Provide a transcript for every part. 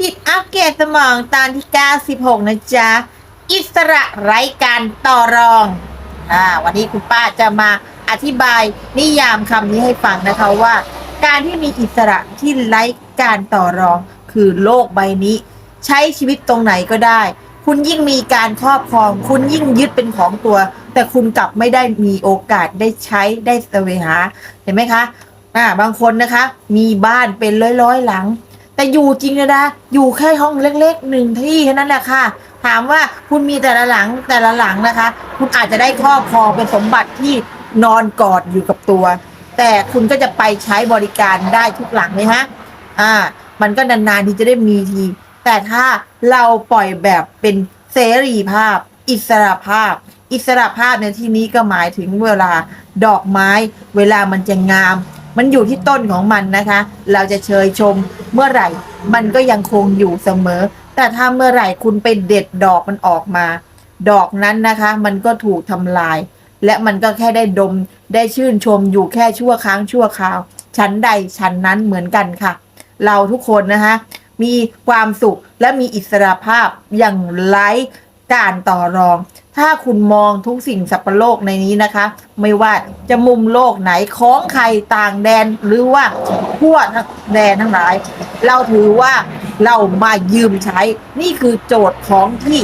จิตอัปเกรดสมองตอนที่ 96 นะจ๊ะ อิสระไร้การต่อรองอ่าวันนี้คุณป้าจะมาอธิบายนิยามคำนี้ให้ฟังนะคะว่า การที่มีอิสระที่ไร้การต่อรอง คือโลกใบนี้ ใช้ชีวิตตรงไหนก็ได้ คุณยิ่งมีการครอบครอง คุณยิ่งยึดเป็นของตัว แต่คุณกลับไม่ได้มีโอกาสได้ใช้ได้เสวหาเห็นไหมคะอ่าบางคนนะคะ มีบ้านเป็นร้อยร้อยๆหลัง แต่อยู่จริงนะนะอยู่แค่ห้องเล็กๆหนึ่งที่แค่นั้นแหละค่ะ ถามว่าคุณมีแต่ละหลังแต่ละหลังนะคะ คุณอาจจะได้ครอบครองเป็นสมบัติที่นอนกอดอยู่กับตัว แต่คุณก็จะไปใช้บริการได้ทุกหลังเลยฮะอ่า มันก็นานๆที่จะได้มีที แต่ถ้าเราปล่อยแบบเป็นเสรีภาพ อิสระภาพ อิสระภาพในที่นี้ก็หมายถึงเวลาดอกไม้ เวลามันจะงาม มันอยู่ที่ต้นของมันนะคะ เราจะเชยชมเมื่อไหร่ มันก็ยังคงอยู่เสมอ แต่ถ้าเมื่อไหร่คุณไปเด็ดดอกมันออกมา ดอกนั้นนะคะ มันก็ถูกทำลาย และมันก็แค่ได้ดมได้ชื่นชมอยู่แค่ชั่วครั้งชั่วคราว ชั้นใดชั้นนั้นเหมือนกันค่ะ เราทุกคนนะคะมีความสุขและมีอิสระภาพอย่างไร้ การต่อรอง ถ้าคุณมองทุกสิ่งสัพพโลกในนี้นะคะ ไม่ว่าจะมุมโลกไหนของใครต่างแดนหรือว่าทั่วทั้งแดนทั้งหลาย เราถือว่าเรามายืมใช้ นี่คือโจทย์ของที่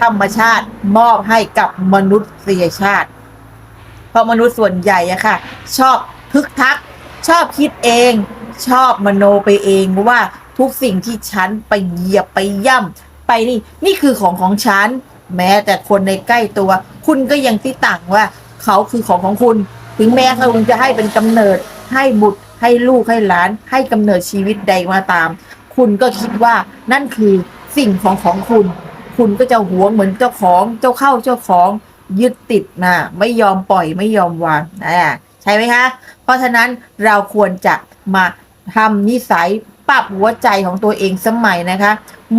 ธรรมชาติมอบให้กับมนุษยชาติ เพราะมนุษย์ส่วนใหญ่อะค่ะ ชอบทึกทัก ชอบคิดเอง ชอบมโนไปเองว่าทุกสิ่งที่ฉันไปเหยียบไปย่ำ ไปนี่ นี่คือของของฉัน แม้แต่คนในใกล้ตัว คุณก็ยังติต่างว่า เขาคือของของคุณ ถึงแม้คุณจะให้เป็นกำเนิด ให้บุตร ให้ลูก ให้หลาน ให้กำเนิดชีวิตใดมาตาม คุณก็คิดว่านั่นคือสิ่งของของคุณ คุณก็จะหวงเหมือนเจ้าของเจ้าเข้าเจ้าของยึดติดนะไม่ยอมปล่อยไม่ยอมวางนะใช่ไหมคะ เพราะฉะนั้นเราควรจะมาทำนิสัยปรับหัวใจของตัวเองสมัยนะคะ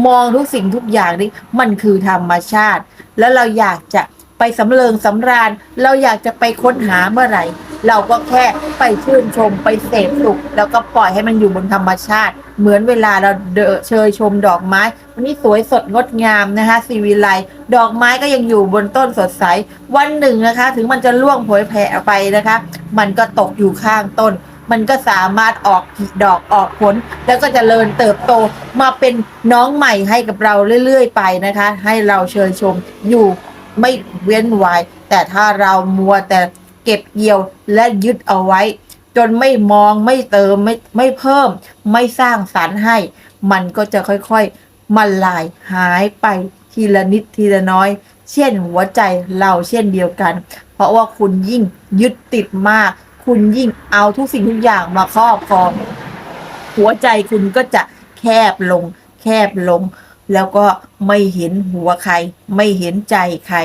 มองทุกสิ่งทุกอย่างนี่มันคือธรรมชาติ แล้วเราอยากจะไปสำเริงสำราญ เราอยากจะไปค้นหาเมื่อไหร่ เราก็แค่ไปชื่นชมไปเสพสุข แล้วก็ปล่อยให้มันอยู่บนธรรมชาติ เหมือนเวลาเราเดเชยชมดอกไม้ วันนี้สวยสดงดงามนะคะสีวิไลดอกไม้ก็ยังอยู่บนต้นสดใส วันหนึ่งนะคะ ถึงมันจะล่วงเผยแผ่ไปนะคะ มันก็ตกอยู่ข้างต้น มันก็สามารถออกดอกออกผล แล้วก็จเจริญเติบโตมาเป็นน้องใหม่ให้กับเราเรื่อย ๆ ไปนะคะ ให้เราเชิญชมอยู่ไม่เว้นไว้แต่ถ้าเรามัวแต่เก็บเกี่ยวและยึดเอาไว้ จนไม่มองไม่เติมไม่ไม่เพิ่ม ไม่สร้างสรรค์ให้ มันก็จะค่อยๆมันลายหายไปทีละนิดทีละน้อย เช่นหัวใจเราเช่นเดียวกัน เพราะว่าคุณยิ่งยึดติดมาก คุณยิ่งเอาทุกสิ่งทุกอย่างมาครอบครอง หัวใจคุณก็จะแคบลง แคบลง แล้วก็ไม่เห็นหัวใคร ไม่เห็นใจใคร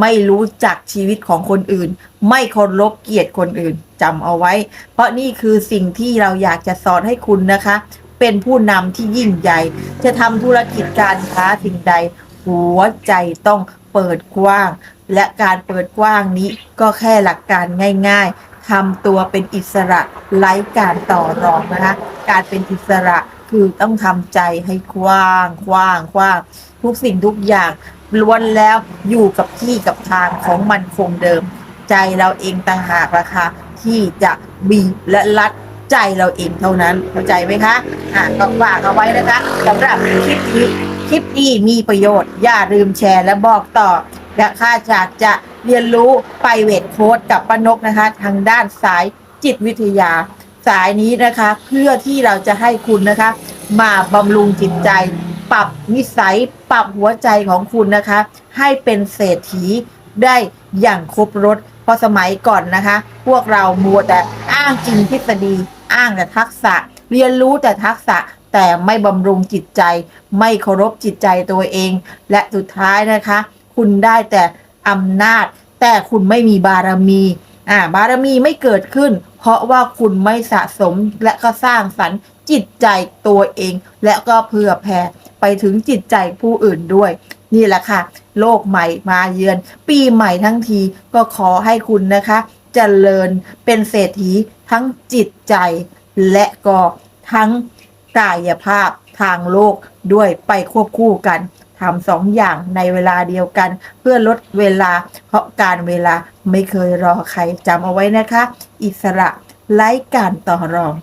ไม่รู้จักชีวิตของคนอื่น ไม่เคารพเกียรติคนอื่นจำเอาไว้ เพราะนี่คือสิ่งที่เราอยากจะสอนให้คุณนะคะ เป็นผู้นำที่ยิ่งใหญ่ จะทำธุรกิจการค้าสิ่งใด หัวใจต้องเปิดกว้าง และการเปิดกว้างนี้ก็แค่หลักการง่าย ๆ ทำตัวเป็นอิสระไร้การต่อรองนะคะ การเป็นอิสระคือต้องทำใจให้กว้างกว้างกว้างทุกสิ่งทุกอย่างล้วนแล้วอยู่กับที่กับทางของมันคงเดิม ใจเราเองต่างหากราคาที่จะบีและลัดใจเราเองเท่านั้นเข้าใจไหมคะอะก็ฝากเอาไว้นะคะสำหรับคลิปนี้คลิปนี้มีประโยชน์ อย่าลืมแชร์และบอกต่อ และข้าจากจะเรียนรู้ไปเวทโค้ดกับป้านกนะคะ ทางด้านสายจิตวิทยา สายนี้นะคะ เพื่อที่เราจะให้คุณนะคะ มาบำรุงจิตใจ ปรับนิสัยปรับหัวใจของคุณนะคะ ให้เป็นเศรษฐีได้อย่างครบรถเพราะสมัยก่อนนะคะ พวกเรามัวแต่อ้างจริงทฤษฎีอ้างแต่ทักษะ เรียนรู้แต่ทักษะแต่ไม่บำรุงจิตใจ ไม่เคารพจิตใจตัวเอง และสุดท้ายนะคะ คุณได้แต่อำนาจ แต่คุณไม่มีบารมีอ่าบารมีไม่เกิดขึ้น เพราะว่าคุณไม่สะสมและก็สร้างสรรค์จิตใจตัวเอง และก็เพื่อแผ่ไปถึงจิตใจผู้อื่นด้วย นี่แหละค่ะ โลกใหม่มาเยือน ปีใหม่ทั้งทีก็ขอให้คุณนะคะจเจริญเป็นเศรษฐีทั้งจิตใจ และก็ทั้งกายภาพทางโลกด้วยไปควบคู่กัน ทำสองอย่างในเวลาเดียวกัน เพื่อลดเวลา เพราะการเวลาไม่เคยรอใครจำเอาไว้นะคะ อิสระไร้การต่อรอง